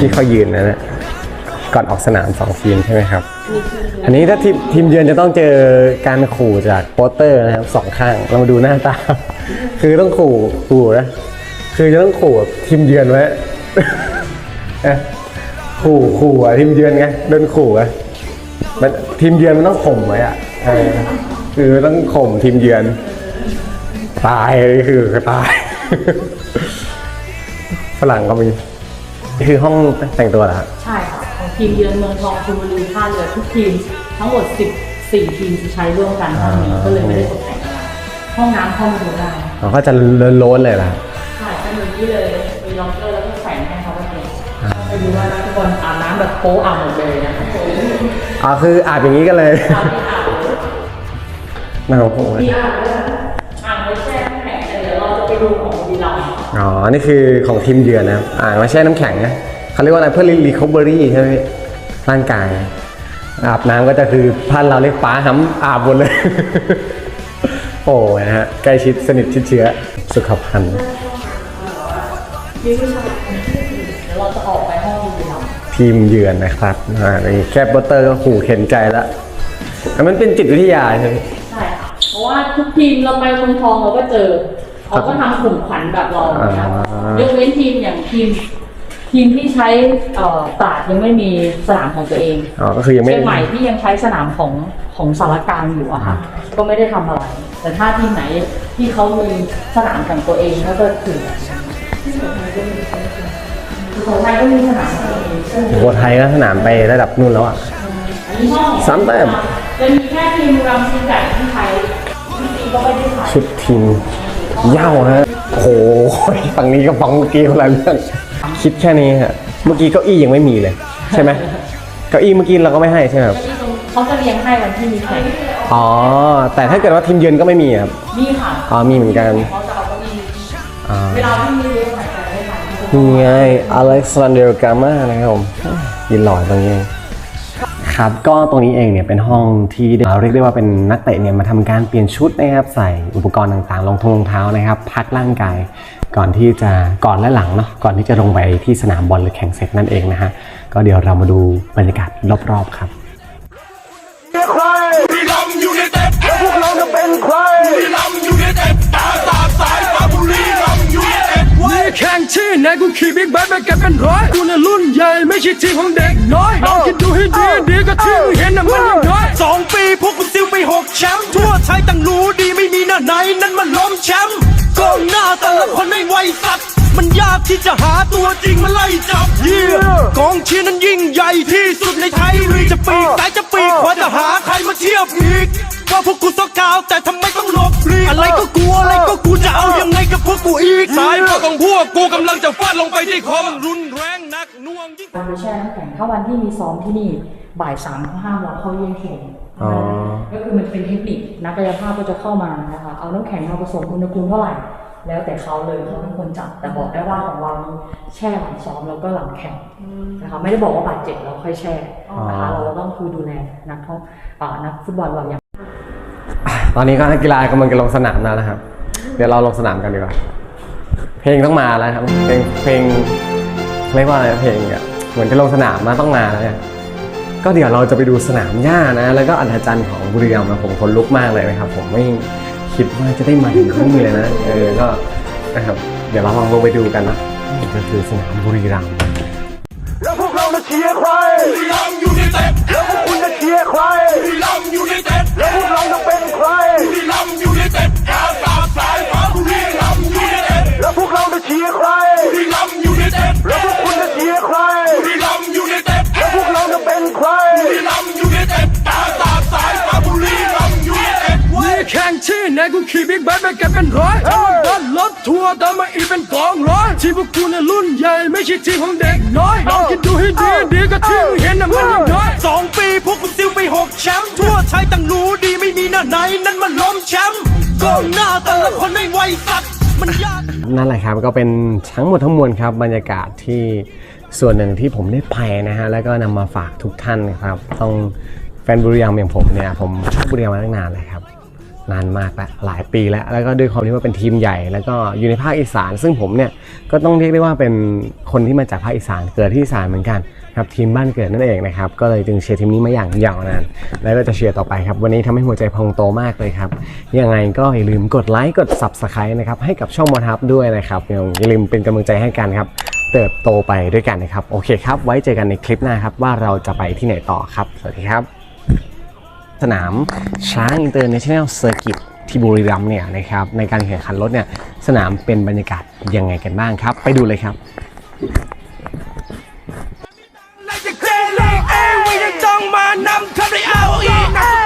ที่เขายืนนะนะก่อนออกสนามสองทีมใช่ไหมครับ อันนี้ถ้าทีมทีมเยือนจะต้องเจอการขู่จากโปสเตอร์นะครับสองข้างเรามาดูหน้าตา คือต้องขู่ขู่นะคือจะต้องขู่ทีมเยือนไว้ขู่ขู่อะทีมเยือนไงโดนขู่อะมันทีมเยือนมันต้องข่มไว้อะคือต้องข่มทีมเยือน ตายเลยคือตายฝรั่งก็มี นี่คือห้องแต่งตัวเหรอฮะใช่ค่ะ ของทีมเยือนเมืองทองชลบุรีท่าเรือทุกทีม ทั้งหมด 14 ทีมจะใช้ร่วมกันห้องนี้ก็เลยไม่ได้ตกแต่งอะไรห้องน้ำเข้ามาดูได้เขาก็จะโล้นๆเลยล่ะใช่เป็นเหมือนที่เลยมีล็อกเกอร์แล้วก็แขวนให้เขาไปเลยไม่รู้ว่าทุกคนอาบน้ำแบบโป๊อาบหมดเลยนะอ๋อคืออาบอย่างนี้กันเลยอาบที่อาบเลยน่าโอ้โหที่อาบเลยอ่างไว้แช่ ไปดูของบุรีรัมย์อ๋อ นี่คือของทีมเยือนนะครับ อ่ามาแช่น้ำแข็งนะเขาเรียกว่าอะไรเพื่อรีคอเบอรี่ใช่ไหมพี่ร่างกาย อาบน้ำก็จะคือพันเราเรียกป้าห้ำอาบหมดเลย โอ้ยนะฮะ ใกล้ชิดสนิทชิดเชื้อ สุขภัณฑ์มีผู้ชายเดี๋ยวเราจะออกไปห้องบุรีรัมย์ทีมเยือนนะครับ อ่า นี่แค่โปสเตอร์ก็ขู่เข็นใจแล้วแต่มันเป็นจิตวิทยาใช่ไหมใช่ค่ะเพราะว่าทุกทีมเราไปเมืองทองเราก็เจอ เขาก็ทำขุมขวัญแบบเรานะครับอ่ายกเว้นทีมอย่างทีม ทีมที่ใช้เอ่อตราดยังไม่มีสนามของตัวเองอ๋อก็คือยังไม่เชียงใหม่ที่ยังใช้สนามของของสารกลารอยู่อะค่ะ ก็ไม่ได้ทำอะไร แต่ถ้าทีมไหนที่เขามีสนามของตัวเองเขาก็ถือแบบนั้นสุโขทัยก็มีสนามของตัวเองซึ่ง โอ้โหไทยก็สนามไประดับนู่นแล้วอะอันนี้ห้องสามแต้ม จะมีแค่ทีมรำทีมไก่ที่ใช้ที่จริงก็ไม่ได้ใช้ชุดทีม เหย้าฮะโอ้โหฝั่งนี้กับฝั่งเมื่อกี้คนละเรื่องคิดแค่นี้ฮะเมื่อกี้เก้าอี้ยังไม่มีเลย ใช่ไหมเก้าอี้เมื่อกี้เราก็ไม่ให้ใช่ไหมครับเขาจะเลี้ยงให้วันที่มีแข่งอ๋อแต่ถ้าเกิดว่าทีมเยือนก็ไม่มีครับนี่ค่ะอ๋อมีเหมือนกันเขาจะเอาเก้าอี้อ่าเวลาที่มีเลี้ยงหายใจไม่ทันนี่ไงอเล็กซานเดร์กามานะครับผมยืนหล่อตรงนี้เอง ครับก็ตรงนี้เองเนี่ยเป็นห้องที่เรียกได้ว่าเป็นนักเตะเนี่ยมาทำการเปลี่ยนชุดนะครับใส่อุปกรณ์ต่างๆรองทงรองเท้านะครับ พักร่างกายก่อนที่จะก่อนและหลังเนาะก่อนที่จะลงไปที่สนามบอลหรือแข่งเสร็จนั่นเองนะฮะก็เดี๋ยวเรามาดูบรรยากาศรอบๆครับพวกเราจะเป็นใคร ไหนกูขี่บิ๊กไบค์ไปกันเป็นร้อยกูน่ะรุ่นใหญ่ไม่ใช่ทีมของเด็กน้อยลองคิดดูให้ดีดีก็ที่มึงเห็นน่ะมันยังน้อยสองปีพวกกูซิลไปหกแชมป์ทั่วไทยต่างรู้ดีไม่มีหน้าไหนนั้นมันล้มแชมป์กองหน้าแต่ละคนไม่ไหวสัตว์มันยากที่จะหาตัวจริงมาไล่จับเยี่ยกองเชียร์นั้นยิ่งใหญ่ที่สุดในไทยหรือจะปีกซ้ายจะปีกขวาจะหาใครมาเทียบอีกว่าพวกกูสกาวแต่ทำไมต้องหลบหลีกอะไรก็กลัวอะไรก็กูจะเอายังไง กับพวกกูอีกสายพวกของพวกกูกำลังจะฟาดลงไปที่คอมันรุนแรงหนักหน่วงยิ่งการไปแช่น้ำแข็งถ้าวันที่มีซ้อมที่นี่บ่ายสามเขาห้ามเราเข้าเยี่ยมชมอ๋อก็คือมันเป็นเทคนิคนักกายภาพก็จะเข้ามานะคะเอาน้ำแข็งมาผสมอุณหภูมิเท่าไหร่แล้วแต่เขาเลยเขาเป็นคนจับแต่บอกได้ว่าของเรานี้แช่หลังซ้อมแล้วก็หลังแข่งนะคะไม่ได้บอกว่าบาดเจ็บเราค่อยแช่นะคะเราต้องคือดูแลนักท่องอ่านักฟุตบอลเราอย่างตอนนี้ก็นักกีฬากำลังจะลงสนามแล้วนะครับเดี๋ยวเราลงสนามกันดีกว่า เพลงต้องมาแล้วครับ เพลงเพลงเรียกว่าอะไรเพลงอะเหมือนจะลงสนามมาต้องมาแล้วเนี่ยก็เดี๋ยวเราจะไปดูสนามหญ้านะ แล้วก็อัศจรรย์ของบุรีรัมย์นะผมคนลุกมากเลยนะครับ ผมไม่คิดว่าจะได้มาถึงที่นี่เลยนะเออก็นะครับเดี๋ยวเราลองลงไปดูกันนะนี่ก็คือสนามบุรีรัมย์แล้วพวกเราจะเชียร์ใครบุรีรัมย์ยูไนเต็ดแล้วพวก ที่ไหนกูขี่บิ๊กไบค์ไปกันเป็นร้อยทั้งรถรถทัวร์ตามมาอีกเป็นกองร้อยที่พวกกูน่ะรุ่นใหญ่ไม่ใช่ทีมของเด็กน้อยลองคิดดูให้ดีดีก็ที่มึงเห็นน่ะมันยังน้อยสองปีพวกกูซิลไปหกแชมป์ทั่วไทยต่างรู้ดีไม่มีหน้าไหนนั้นมันล้มแชมป์กองหน้าแต่ละคนไม่ไหวสัตว์มันยากนั่นแหละครับก็เป็นทั้งหมดทั้งมวลครับบรรยากาศที่ส่วนหนึ่งที่ผมได้ไปนะฮะแล้วก็นำมาฝากทุกท่านนะครับ ต้องแฟนบุรีรัมย์อย่างผมเนี่ยผมชอบบุรีรัมย์มาตั้งนานเลยครับ นานมากแล้วหลายปีแล้ว แล้วก็ด้วยความที่ว่าเป็นทีมใหญ่ แล้วก็อยู่ในภาคอีสาน ซึ่งผมเนี่ยก็ต้องเรียกได้ว่าเป็นคนที่มาจากภาคอีสานเกิดที่อีสานเหมือนกันครับทีมบ้านเกิดนั่นเองนะครับก็เลยจึงเชียร์ทีมนี้มาอย่างยาวนานและก็จะเชียร์ต่อไปครับวันนี้ทำให้หัวใจพองโตมากเลยครับยังไงก็อย่าลืมกดไลค์กด subscribe นะครับให้กับช่องมอทับด้วยนะครับอย่าลืมเป็นกำลังใจให้กันครับเติบโตไปด้วยกันนะครับโอเคครับไว้เจอกันในคลิปหน้าครับว่าเราจะไปที่ไหนต่อครับ สวัสดีครับ สนามช้างอินเตอร์เนชั่นแนลเซอร์กิตที่บุรีรัมย์เนี่ยนะครับในการแข่งขันรถเนี่ยสนามเป็นบรรยากาศยังไงกันบ้างครับ ไปดูเลยครับต้องมานำทำได้เอาอีก